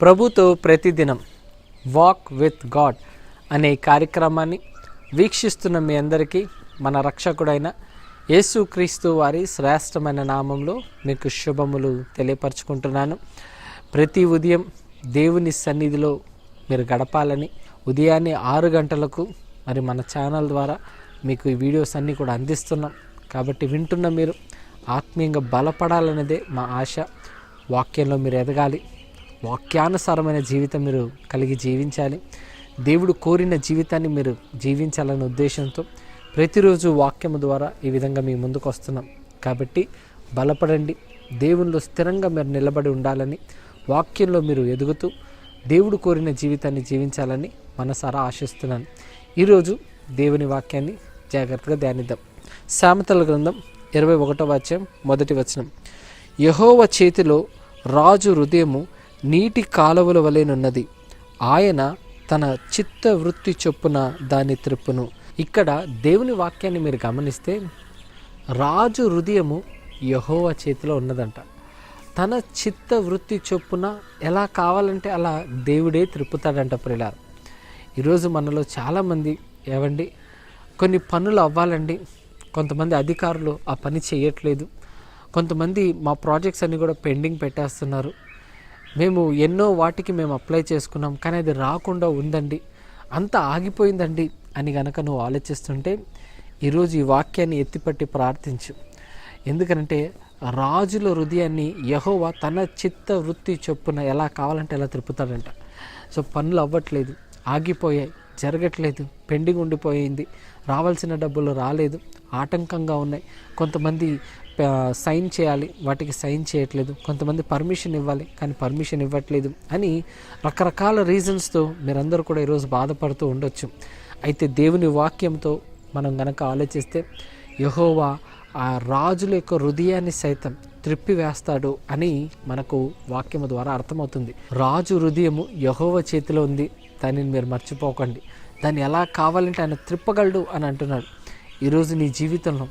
ప్రభుతో ప్రతిదినం walk with God అనే కార్యక్రమాన్ని వీక్షిస్తున్న మీ అందరికీ మన రక్షకుడైన యేసుక్రీస్తు వారి శ్రేష్టమైన నామంలో మీకు శుభములు తెలియపరచుకుంటున్నాను. ప్రతి ఉదయం దేవుని సన్నిధిలో మీరు గడపాలని ఉదయాన్నే ఆరు గంటలకు మరి మన ఛానల్ ద్వారా మీకు ఈ వీడియోస్ అన్నీ కూడా అందిస్తున్నాం. కాబట్టి వింటున్న మీరు ఆత్మీయంగా బలపడాలన్నదే మా ఆశ. వాక్యంలో మీరు ఎదగాలి. వాక్యానుసారమైన జీవితం మీరు కలిగి జీవించాలి. దేవుడు కోరిన జీవితాన్ని మీరు జీవించాలనే ఉద్దేశంతో ప్రతిరోజు వాక్యము ద్వారా ఈ విధంగా మీ ముందుకు వస్తున్నాం. కాబట్టి బలపడండి. దేవునిలో స్థిరంగా మీరు నిలబడి ఉండాలని వాక్యంలో మీరు ఎదుగుతూ దేవుడు కోరిన జీవితాన్ని జీవించాలని మనసారా ఆశిస్తున్నాను. ఈరోజు దేవుని వాక్యాన్ని జాగ్రత్తగా ధ్యానిద్దాం. సామెతల గ్రంథం ఇరవై ఒకటో వాక్యం మొదటి వచనం. యహోవ చేతిలో రాజు హృదయము నీటి కాలువల వలెనున్నది ఆయన తన చిత్త వృత్తి చొప్పున దాన్ని త్రిప్పును. ఇక్కడ దేవుని వాక్యాన్ని మీరు గమనిస్తే రాజు హృదయము యహోవ చేతిలో ఉన్నదంట. తన చిత్త వృత్తి చొప్పున ఎలా కావాలంటే అలా దేవుడే త్రిప్పుతాడంట ప్రిలారు. ఈరోజు మనలో చాలామంది ఏవండి కొన్ని పనులు అవ్వాలండి. కొంతమంది అధికారులు ఆ పని చేయట్లేదు. కొంతమంది మా ప్రాజెక్ట్స్ అన్నీ కూడా పెండింగ్ పెట్టేస్తున్నారు. మేము ఎన్నో వాటికి మేము అప్లై చేసుకున్నాం కానీ అది రాకుండా ఉందండి. అంత ఆగిపోయిందండి అని గనక నువ్వు ఆలోచిస్తుంటే ఈరోజు ఈ వాక్యాన్ని ఎత్తిపట్టి ప్రార్థించు. ఎందుకంటే రాజుల హృదయాన్ని యహోవా తన చిత్త వృత్తి చొప్పున ఎలా కావాలంటే ఎలా తిప్పుతాడంట. సో పనులు అవ్వట్లేదు ఆగిపోయాయి జరగట్లేదు పెండింగ్ ఉండిపోయింది రావాల్సిన డబ్బులు రాలేదు ఆటంకంగా ఉన్నాయి. కొంతమంది సైన్ చేయాలి. వాటికి సైన్ చేయట్లేదు. కొంతమంది పర్మిషన్ ఇవ్వాలి కానీ పర్మిషన్ ఇవ్వట్లేదు అని రకరకాల రీజన్స్తో మీరందరూ కూడా ఈరోజు బాధపడుతూ ఉండొచ్చు. అయితే దేవుని వాక్యంతో మనం గనక ఆలోచిస్తే యహోవా ఆ రాజుల యొక్క హృదయాన్ని సైతం త్రిప్పివేస్తాడు అని మనకు వాక్యము ద్వారా అర్థమవుతుంది. రాజు హృదయము యహోవ చేతిలో ఉంది. దానిని మీరు మర్చిపోకండి. దాన్ని ఎలా కావాలంటే ఆయన త్రిప్పగలడు అని అంటున్నాడు. ఈరోజు నీ జీవితంలో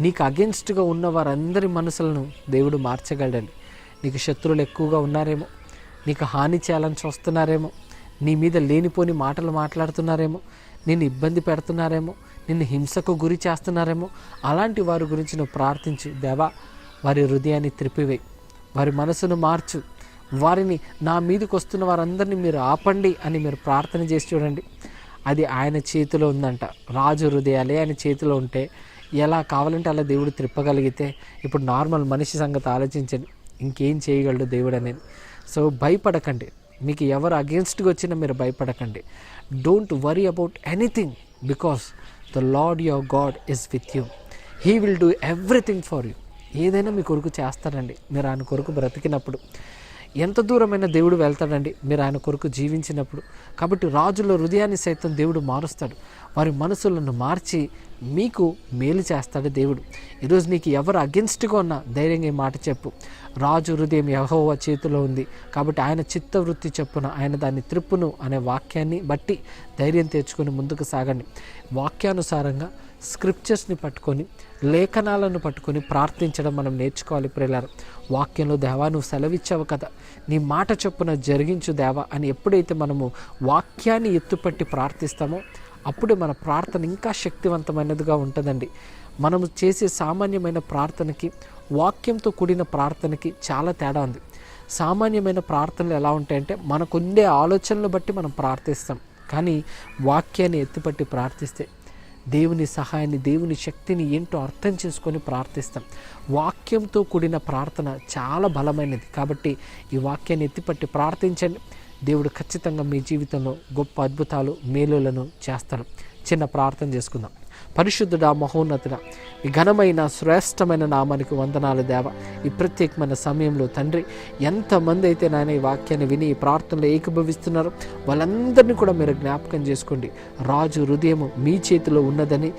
నీకు అగెన్స్ట్గా ఉన్న వారందరి మనసులను దేవుడు మార్చగలడండి నీకు శత్రువులు ఎక్కువగా ఉన్నారేమో నీకు హాని చేయాలని చూస్తున్నారేమో నీ మీద లేనిపోని మాటలు మాట్లాడుతున్నారేమో నిన్ను ఇబ్బంది పెడుతున్నారేమో నిన్ను హింసకు గురి చేస్తున్నారేమో అలాంటి వారి గురించి నువ్వు ప్రార్థించు. దేవా వారి హృదయాన్ని త్రిపివేయి వారి మనసును మార్చు. వారిని నా మీదకి వస్తున్న వారందరినీ మీరు ఆపండి అని మీరు ప్రార్థన చేసి చూడండి. అది ఆయన చేతిలో ఉందంట. రాజు హృదయాలే ఆయన చేతిలో ఉంటే ఎలా కావాలంటే అలా దేవుడు త్రిప్పగలిగితే ఇప్పుడు నార్మల్ మనిషి సంగతి ఆలోచించండి ఇంకేం చేయగలడు దేవుడు అనేది. సో భయపడకండి. మీకు ఎవరు అగేన్స్ట్గా వచ్చినా మీరు భయపడకండి. Don't worry about anything because the Lord your God is with you he will do everything for you ఏదైనా మీ కొరకు చేస్తారండి. మీరు ఆయన కొరకు బ్రతికినప్పుడు. ఎంత దూరమైన దేవుడు వెళ్తాడండి? మీరు ఆయన కొరకు జీవించినప్పుడు. కాబట్టి రాజుల హృదయాన్ని సైతం దేవుడు మారుస్తాడు. వారి మనసులను మార్చి మీకు మేలు చేస్తాడు దేవుడు. ఈరోజు నీకు ఎవరు అగెన్స్ట్గా ఉన్నా ధైర్యంగా ఈ మాట చెప్పు. రాజు హృదయం యహోవ చేతిలో ఉంది. కాబట్టి ఆయన చిత్తవృత్తి చెప్పున ఆయన దాన్ని త్రిప్పును అనే వాక్యాన్ని బట్టి ధైర్యం తెచ్చుకొని ముందుకు సాగండి. వాక్యానుసారంగా స్క్రిప్చర్స్ని పట్టుకొని లేఖనాలను పట్టుకొని ప్రార్థించడం మనం నేర్చుకోవాలి ప్రియులారు. వాక్యంలో దేవా నువ్వు సెలవిచ్చావు కదా. నీ మాట చొప్పున జరిగించు దేవా అని ఎప్పుడైతే మనము వాక్యాన్ని ఎత్తుపట్టి ప్రార్థిస్తామో అప్పుడే మన ప్రార్థన ఇంకా శక్తివంతమైనదిగా ఉంటుందండి. మనము చేసే సామాన్యమైన ప్రార్థనకి వాక్యంతో కూడిన ప్రార్థనకి చాలా తేడా ఉంది. సామాన్యమైన ప్రార్థనలు ఎలా ఉంటాయంటే మనకుండే ఆలోచనలు బట్టి మనం ప్రార్థిస్తాం. కానీ వాక్యాన్ని ఎత్తిపట్టి ప్రార్థిస్తే దేవుని సహాయాన్ని దేవుని శక్తిని ఏంటో అర్థం చేసుకొని ప్రార్థిస్తాం. వాక్యంతో కూడిన ప్రార్థన చాలా బలమైనది. కాబట్టి ఈ వాక్యాన్ని ఎత్తిపట్టి ప్రార్థించండి. దేవుడు ఖచ్చితంగా మీ జీవితంలో గొప్ప అద్భుతాలు మేలులను చేస్తాడు. చిన్న ప్రార్థన చేసుకుందాం. పరిశుద్ధుడా మహోన్నతుడ. ఈ ఘనమైన శ్రేష్టమైన నామానికి వందనాలు దేవ. ఈ ప్రత్యేకమైన సమయంలో తండ్రి ఎంతమంది అయితే నాయన ఈ వాక్యాన్ని విని ఈ ప్రార్థనలో ఏకీభవిస్తున్నారో వాళ్ళందరినీ కూడా మీరు జ్ఞాపకం చేసుకోండి. రాజు హృదయము మీ చేతిలో ఉన్నదని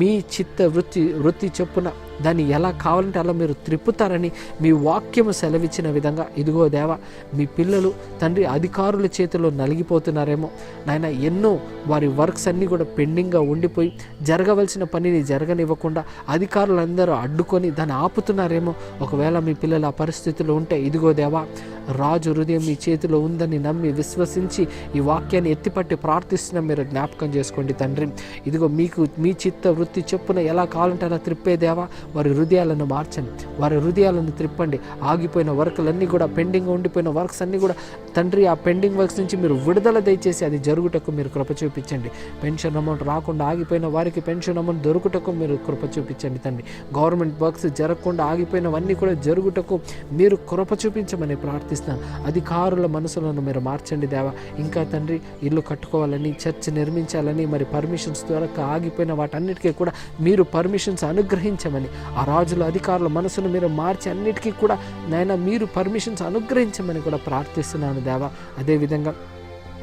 మీ చిత్త వృత్తి వృత్తి చొప్పున దాన్ని ఎలా కావాలంటే అలా మీరు త్రిప్పుతారని మీ వాక్యము సెలవిచ్చిన విధంగా ఇదిగో దేవ మీ పిల్లలు తండ్రి అధికారుల చేతిలో నలిగిపోతున్నారేమో. నాయన ఎన్నో వారి వర్క్స్ అన్నీ కూడా పెండింగ్గా ఉండిపోయి జరగవలసిన పనిని జరగనివ్వకుండా అధికారులందరూ అడ్డుకొని దాన్ని ఆపుతున్నారేమో. ఒకవేళ మీ పిల్లలు ఆ పరిస్థితిలో ఉంటే ఇదిగో దేవా రాజు హృదయం మీ చేతిలో ఉందని నమ్మి విశ్వసించి ఈ వాక్యాన్ని ఎత్తిపట్టి ప్రార్థిస్తున్న మీరు జ్ఞాపకం చేసుకోండి తండ్రి. ఇదిగో మీకు మీ చిత్త వృత్తి చెప్పున ఎలా కావాలంటే అలా త్రిప్పేదేవా వారి హృదయాలను మార్చండి. వారి హృదయాలను త్రిప్పండి. ఆగిపోయిన వర్క్లన్నీ కూడా పెండింగ్ ఉండిపోయిన వర్క్స్ అన్నీ కూడా తండ్రి ఆ పెండింగ్ వర్క్స్ నుంచి మీరు విడుదల దయచేసి అది జరుగుటకు మీరు కృప చూపించండి. పెన్షన్ అమౌంట్ రాకుండా ఆగిపోయిన వారికి పెన్షన్ అమౌంట్ దొరుకుటకు మీరు కృప చూపించండి తండ్రి. గవర్నమెంట్ వర్క్స్ జరగకుండా ఆగిపోయినవన్నీ కూడా జరుగుటకు మీరు కృప చూపించమని ప్రార్థిస్తున్నాను అధికారుల మనసులను మీరు మార్చండి దేవా. ఇంకా తండ్రి ఇల్లు కట్టుకోవాలని చర్చ్ నిర్మించాలని మరి పర్మిషన్స్ ద్వారా ఆగిపోయిన వాటన్నిటికీ కూడా మీరు పర్మిషన్స్ అనుగ్రహించమని ఆ రాజుల అధికారుల మనసును మీరు మార్చి అన్నిటికీ కూడా నాయన మీరు పర్మిషన్స్ అనుగ్రహించమని కూడా ప్రార్థిస్తున్నాను దేవా. అదేవిధంగా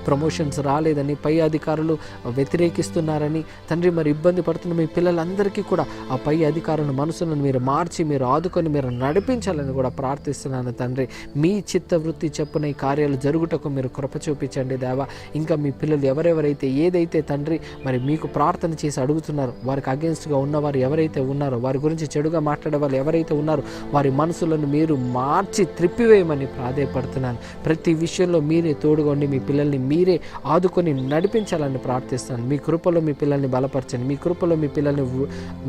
ప్రమోషన్స్ రాలేదని పై అధికారులు వ్యతిరేకిస్తున్నారని తండ్రి మరి ఇబ్బంది పడుతున్న మీ పిల్లలందరికీ కూడా ఆ పై అధికారుల మనసులను మీరు మార్చి మీరు ఆదుకొని మీరు నడిపించాలని కూడా ప్రార్థిస్తున్నాను తండ్రి. మీ చిత్తవృత్తి చెప్పున ఈ కార్యాలు జరుగుటకు మీరు కృప చూపించండి దేవా. ఇంకా మీ పిల్లలు ఎవరెవరైతే ఏదైతే తండ్రి మరి మీకు ప్రార్థన చేసి అడుగుతున్నారు వారికి అగేన్స్ట్గా ఉన్నవారు ఎవరైతే ఉన్నారో వారి గురించి చెడుగా మాట్లాడే వాళ్ళు ఎవరైతే ఉన్నారో వారి మనసులను మీరు మార్చి త్రిప్పివేయమని ప్రాధేయపడుతున్నాను. ప్రతి విషయంలో మీరే తోడుగా ఉండి మీ పిల్లల్ని మీరే ఆదుకొని నడిపించాలని ప్రార్థిస్తాను. మీ కృపలో మీ పిల్లల్ని బలపరచండి. మీ కృపలో మీ పిల్లల్ని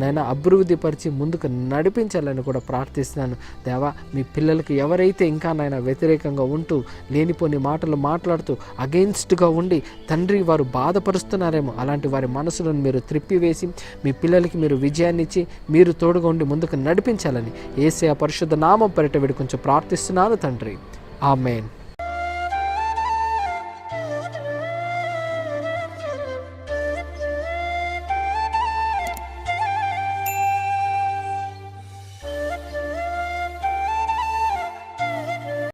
నైనా అభివృద్ధిపరిచి ముందుకు నడిపించాలని కూడా ప్రార్థిస్తున్నాను. దేవా మీ పిల్లలకి ఎవరైతే ఇంకా నాయన వ్యతిరేకంగా ఉంటూ లేనిపోని మాటలు మాట్లాడుతూ అగెయిన్స్ట్గా ఉండి తండ్రి వారు బాధపరుస్తున్నారేమో అలాంటి వారి మనసులను మీరు త్రిప్పివేసి మీ పిల్లలకి మీరు విజయాన్ని ఇచ్చి మీరు తోడుగా ఉండి ముందుకు నడిపించాలని ఏసే పరిశుద్ధ నామం పరిట కొంచెం ప్రార్థిస్తున్నాను తండ్రి. ఆమెన్.